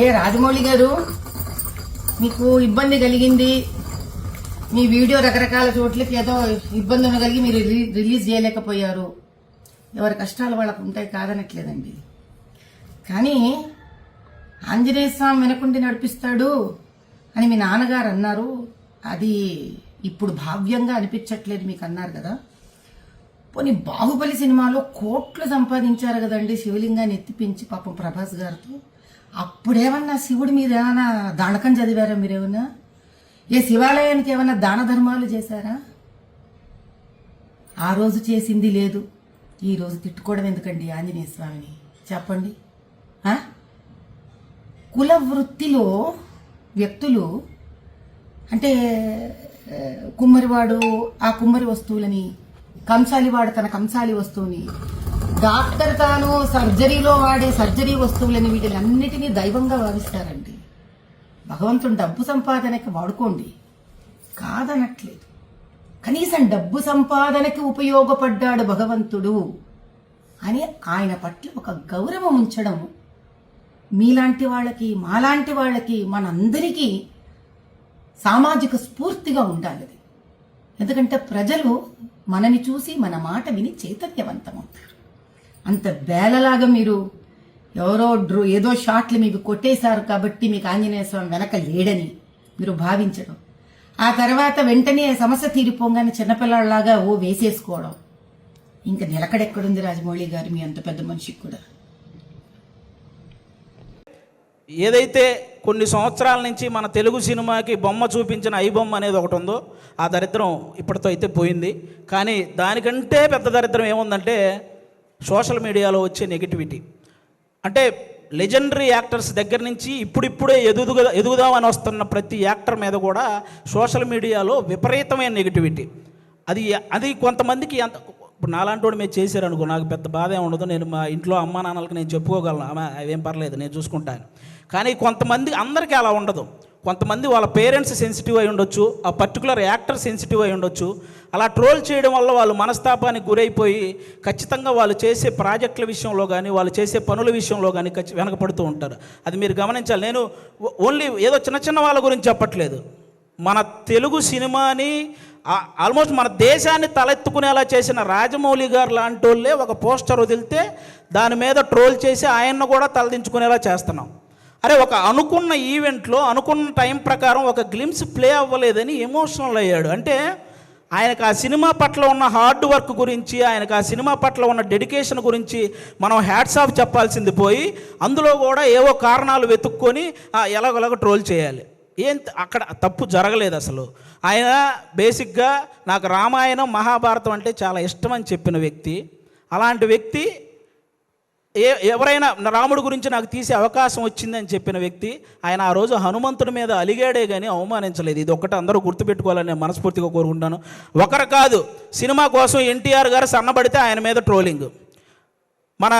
ఏ రాజమౌళి గారు మీకు ఇబ్బంది కలిగింది మీ వీడియో రకరకాల చోట్లకి ఏదో ఇబ్బంది కలిగి మీరు రిలీజ్ చేయలేకపోయారు. ఎవరి కష్టాలు వాళ్ళకు ఉంటాయి కాదనట్లేదండి. కానీ ఆంజనేయ స్వామి వెనకుండి నడిపిస్తాడు అని మీ నాన్నగారు అన్నారు. అది ఇప్పుడు భావ్యంగా అనిపించట్లేదు మీకు అన్నారు కదా. పోనీ బాహుబలి సినిమాలో కోట్లు సంపాదించారు కదండి శివలింగాన్ని ఎత్తిపించి పాపం ప్రభాస్ గారితో. అప్పుడేమన్నా శివుడు మీరు ఏమైనా దానకం చదివారా మీరేమన్నా? ఏ శివాలయానికి ఏమైనా దాన ధర్మాలు చేశారా? ఆ రోజు చేసింది లేదు. ఈ రోజు తిట్టుకోవడం ఎందుకండి ఆంజనేయ స్వామిని? చెప్పండి. కుల వృత్తిలో వ్యక్తులు అంటే కుమ్మరివాడు ఆ కుమ్మరి వస్తువులని కంసాలివాడు తన కంసాలి వస్తువుని. డాక్టర్ తాను సర్జరీలో వాడే సర్జరీ వస్తువులని వీటిలన్నిటినీ దైవంగా భావిస్తారండి. భగవంతుడు డబ్బు సంపాదనకి వాడుకోండి. కాదనట్లేదు. కనీసం డబ్బు సంపాదనకి ఉపయోగపడ్డాడు భగవంతుడు అని ఆయన పట్ల ఒక గౌరవం ఉంచడం మీలాంటి వాళ్ళకి మాలాంటి వాళ్ళకి మనందరికీ సామాజిక స్ఫూర్తిగా ఉండాలి. ఎందుకంటే ప్రజలు మనని చూసి మన మాట విని చైతన్యవంతమవుతారు. అంత బేలలాగా మీరు ఎవరో డ్రో ఏదో షాట్లు మీకు కొట్టేశారు కాబట్టి మీకు ఆంజనేయ స్వామి వెనక లేడని మీరు భావించడం. ఆ తర్వాత వెంటనే సమస్య తీరిపోగానే చిన్నపిల్లలాగా ఓ వేసేసుకోవడం. ఇంకా నిలకడెక్కడుంది రాజమౌళి గారు? మీ అంత పెద్ద మనిషికి కూడా. ఏదైతే కొన్ని సంవత్సరాల నుంచి మన తెలుగు సినిమాకి బొమ్మ చూపించిన ఐ బొమ్మ అనేది ఒకటి ఉందో ఆ దరిద్రం ఇప్పటితో అయితే పోయింది. కానీ దానికంటే పెద్ద దరిద్రం ఏముందంటే సోషల్ మీడియాలో వచ్చే నెగిటివిటీ. అంటే లెజెండరీ యాక్టర్స్ దగ్గర నుంచి ఇప్పుడిప్పుడే ఎదుగుదా ఎదుగుదామని వస్తున్న ప్రతి యాక్టర్ మీద కూడా సోషల్ మీడియాలో విపరీతమైన నెగిటివిటీ. అది అది కొంతమందికి ఎంత ఇప్పుడు నాలాంటి వాడు మీరు చేశారనుకో నాకు పెద్ద బాధ ఉండదు. నేను మా ఇంట్లో అమ్మా నాన్నలకు నేను చెప్పుకోగలను. ఆమె అవేం పర్లేదు నేను చూసుకుంటాను. కానీ కొంతమంది అందరికీ అలా ఉండదు. కొంతమంది వాళ్ళ పేరెంట్స్ సెన్సిటివ్ అయి ఉండొచ్చు ఆ పర్టికులర్ యాక్టర్ సెన్సిటివ్ అయి ఉండొచ్చు. అలా ట్రోల్ చేయడం వల్ల వాళ్ళు మనస్తాపానికి గురైపోయి ఖచ్చితంగా వాళ్ళు చేసే ప్రాజెక్టుల విషయంలో కానీ వాళ్ళు చేసే పనుల విషయంలో కానీ ఖచ్చి వెనకపడుతూ ఉంటారు. అది మీరు గమనించాలి. నేను ఓన్లీ ఏదో చిన్న చిన్న వాళ్ళ గురించి చెప్పట్లేదు. మన తెలుగు సినిమాని ఆల్మోస్ట్ మన దేశాన్ని తలెత్తుకునేలా చేసిన రాజమౌళి గారు లాంటి వాళ్ళే ఒక పోస్టర్ వదిలితే దాని మీద ట్రోల్ చేసి ఆయన్ని కూడా తలదించుకునేలా చేస్తున్నాం. అరే ఒక అనుకున్న ఈవెంట్లో అనుకున్న టైం ప్రకారం ఒక గ్లిమ్స్ ప్లే అవ్వలేదని ఎమోషనల్ అయ్యాడు. అంటే ఆయనకు ఆ సినిమా పట్ల ఉన్న హార్డ్ వర్క్ గురించి ఆయనకు ఆ సినిమా పట్ల ఉన్న డెడికేషన్ గురించి మనం హ్యాట్స్ ఆఫ్ చెప్పాల్సింది పోయి అందులో కూడా ఏవో కారణాలు వెతుక్కొని ఆ, ట్రోల్ చేయాలి. ఏం అక్కడ తప్పు జరగలేదు అసలు. ఆయన బేసిక్గా నాకు రామాయణం మహాభారతం అంటే చాలా ఇష్టం అని చెప్పిన వ్యక్తి. అలాంటి వ్యక్తి ఏ ఎవరైనా రాముడి గురించి నాకు తీసే అవకాశం వచ్చిందని చెప్పిన వ్యక్తి ఆయన ఆ రోజు హనుమంతుడి మీద అలిగాడే కానీ అవమానించలేదు. ఇది ఒక్కటి అందరూ గుర్తుపెట్టుకోవాలని నేను మనస్ఫూర్తిగా కోరుకుంటాను ఒకరు కాదు సినిమా కోసం ఎన్టీఆర్ గారు సన్నబడితే ఆయన మీద ట్రోలింగ్. మన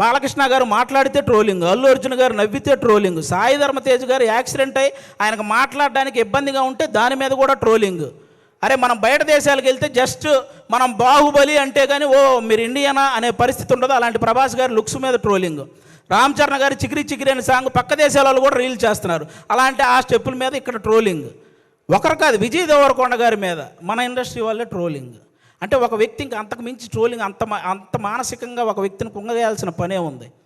బాలకృష్ణ గారు మాట్లాడితే ట్రోలింగ్ అల్లు అర్జున్ గారు నవ్వితే ట్రోలింగ్ సాయి ధర్మతేజ్ గారు యాక్సిడెంట్ అయి ఆయనకు మాట్లాడడానికి ఇబ్బందిగా ఉంటే దాని మీద కూడా ట్రోలింగ్. అరే మనం బయట దేశాలకు వెళ్తే జస్ట్ మనం బాహుబలి అంటే కానీ ఓ మీరు ఇండియనా అనే పరిస్థితి ఉండదు. అలాంటి ప్రభాస్ గారి లుక్స్ మీద ట్రోలింగ్. రామ్ చరణ్ గారి చికిరి చికిరి అనే సాంగ్ పక్క దేశాల వాళ్ళు కూడా రీల్ చేస్తున్నారు. అలాంటి ఆ స్టెప్పుల మీద ఇక్కడ ట్రోలింగ్. ఒకరు కాదు విజయ్ దేవరకొండ గారి మీద మన ఇండస్ట్రీ వాళ్ళే ట్రోలింగ్. అంటే ఒక వ్యక్తి ఇంకా అంతకు మించి ట్రోలింగ్ అంత అంత మానసికంగా ఒక వ్యక్తిని కుంగవేయాల్సిన పనే ఉంది.